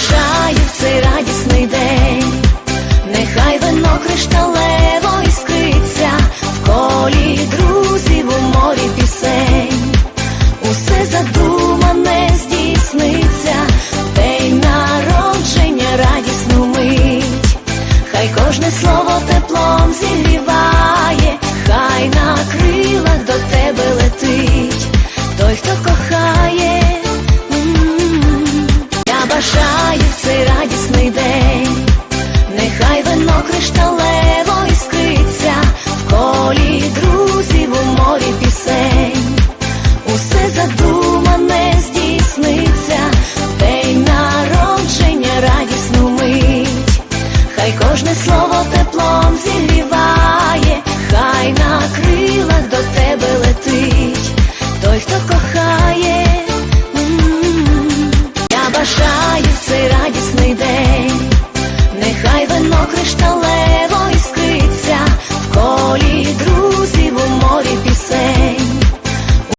бажаю цей радісний день, нехай вино кришталево іскриться, в колі друзів у морі пісень, усе задумане здійсниться, день народження, радісну мить, хай кожне слово теплом зігріває, хай на крилах до тебе летить, той, хто кохає. вино кришталево іскриться, в колі друзів у морі пісень, усе задумане здійсниться, в день народження радісну мить, хай кожне слово теплом зігріва.